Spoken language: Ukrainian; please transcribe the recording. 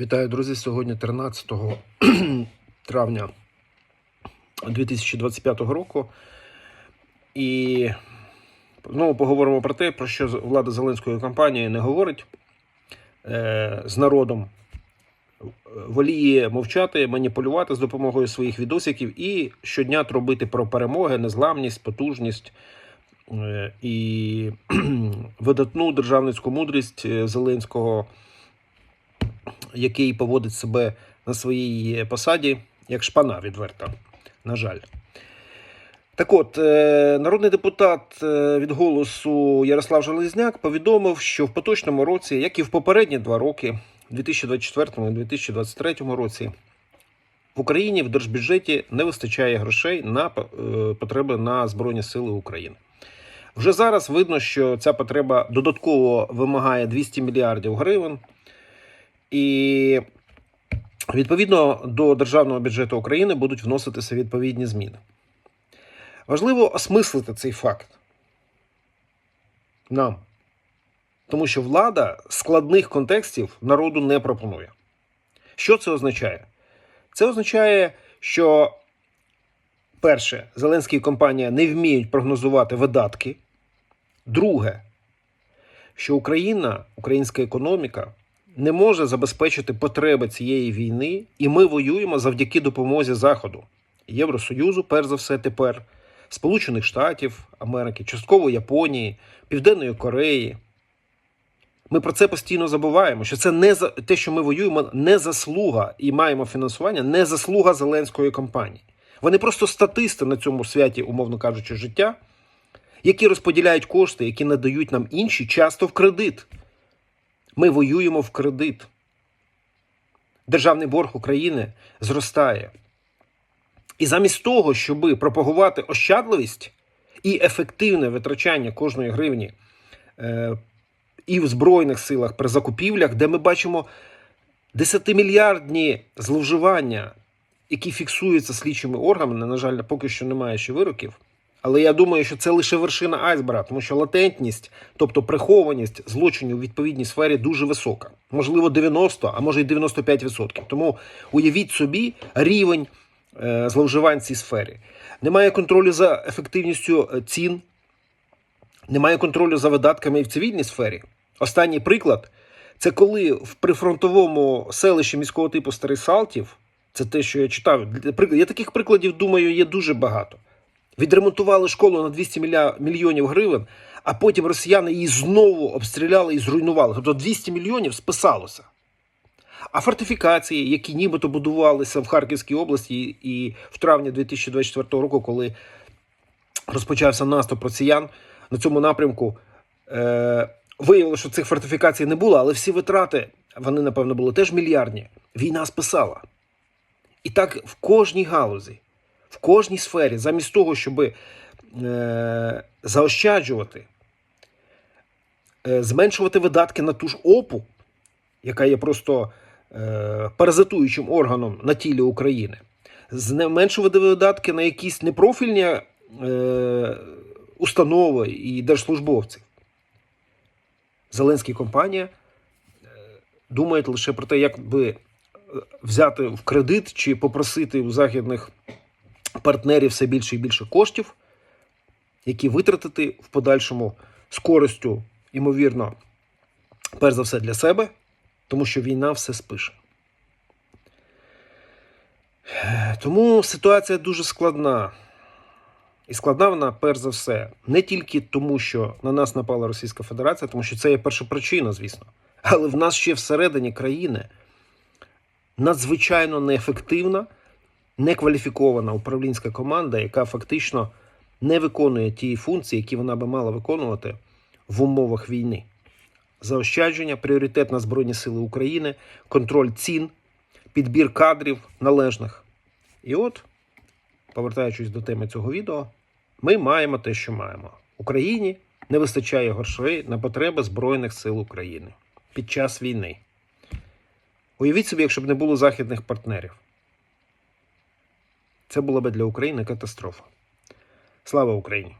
Вітаю, друзі! Сьогодні 13 травня 2025 року. І знову поговоримо про те, про що влада Зеленської кампанії не говорить е, з народом. Воліє мовчати, маніпулювати з допомогою своїх відосиків і щодня робити про перемоги, незламність, потужність е, і видатну державницьку мудрість е, Зеленського який поводить себе на своїй посаді як шпана відверта. На жаль. Так от, е, народний депутат е, від голосу Ярослав Железняк повідомив, що в поточному році, як і в попередні два роки, 2024 і 2023 році, в Україні в держбюджеті не вистачає грошей на е, потреби на Збройні Сили України. Вже зараз видно, що ця потреба додатково вимагає 200 мільярдів гривень. І відповідно до державного бюджету України будуть вноситися відповідні зміни. Важливо осмислити цей факт нам, тому що влада складних контекстів народу не пропонує. Що це означає? Це означає, що, перше, Зеленський і компанія не вміють прогнозувати видатки. Друге, що Україна, українська економіка не може забезпечити потреби цієї війни, і ми воюємо завдяки допомозі Заходу, Євросоюзу, перш за все, тепер, Сполучених Штатів Америки, частково Японії, Південної Кореї. Ми про це постійно забуваємо, що це не за те, що ми воюємо, не заслуга і маємо фінансування, не заслуга Зеленської кампанії. Вони просто статисти на цьому святі, умовно кажучи, життя, які розподіляють кошти, які надають нам інші, часто в кредит. Ми воюємо в кредит. Державний борг України зростає. І замість того, щоб пропагувати ощадливість і ефективне витрачання кожної гривні е, і в Збройних силах при закупівлях, де ми бачимо десятимільярдні зловживання, які фіксуються слідчими органами, на жаль, поки що немає ще вироків. Але я думаю, що це лише вершина айсберга, тому що латентність, тобто прихованість злочинів у відповідній сфері дуже висока. Можливо, 90, а може й 95%. Тому уявіть собі рівень е, зловживань в цій сфері. Немає контролю за ефективністю е, цін, немає контролю за видатками і в цивільній сфері. Останній приклад це коли в прифронтовому селищі міського типу Старий Салтів, це те, що я читав. Я таких прикладів думаю є дуже багато. Відремонтували школу на 200 мільйонів гривень, а потім росіяни її знову обстріляли і зруйнували. Тобто 200 мільйонів списалося. А фортифікації, які нібито будувалися в Харківській області і в травні 2024 року, коли розпочався наступ росіян на цьому напрямку, е- виявилося, що цих фортифікацій не було, але всі витрати, вони, напевно, були теж мільярдні. Війна списала. І так в кожній галузі в кожній сфері, замість того, щоб е, заощаджувати, е, зменшувати видатки на ту ж опу, яка є просто е, паразитуючим органом на тілі України, зменшувати видатки на якісь непрофільні е, установи і держслужбовців. Зеленський компанія е, думає лише про те, як би взяти в кредит чи попросити у західних партнерів все більше і більше коштів, які витратити в подальшому з користю, ймовірно, перш за все для себе, тому що війна все спише. Тому ситуація дуже складна. І складна вона, перш за все, не тільки тому, що на нас напала Російська Федерація, тому що це є перша причина, звісно. Але в нас ще всередині країни надзвичайно неефективна некваліфікована управлінська команда, яка фактично не виконує ті функції, які вона би мала виконувати в умовах війни. Заощадження, пріоритет на Збройні Сили України, контроль цін, підбір кадрів належних. І от, повертаючись до теми цього відео, ми маємо те, що маємо. Україні не вистачає грошей на потреби Збройних сил України під час війни. Уявіть собі, якщо б не було західних партнерів. Це була би для України катастрофа. Слава Україні!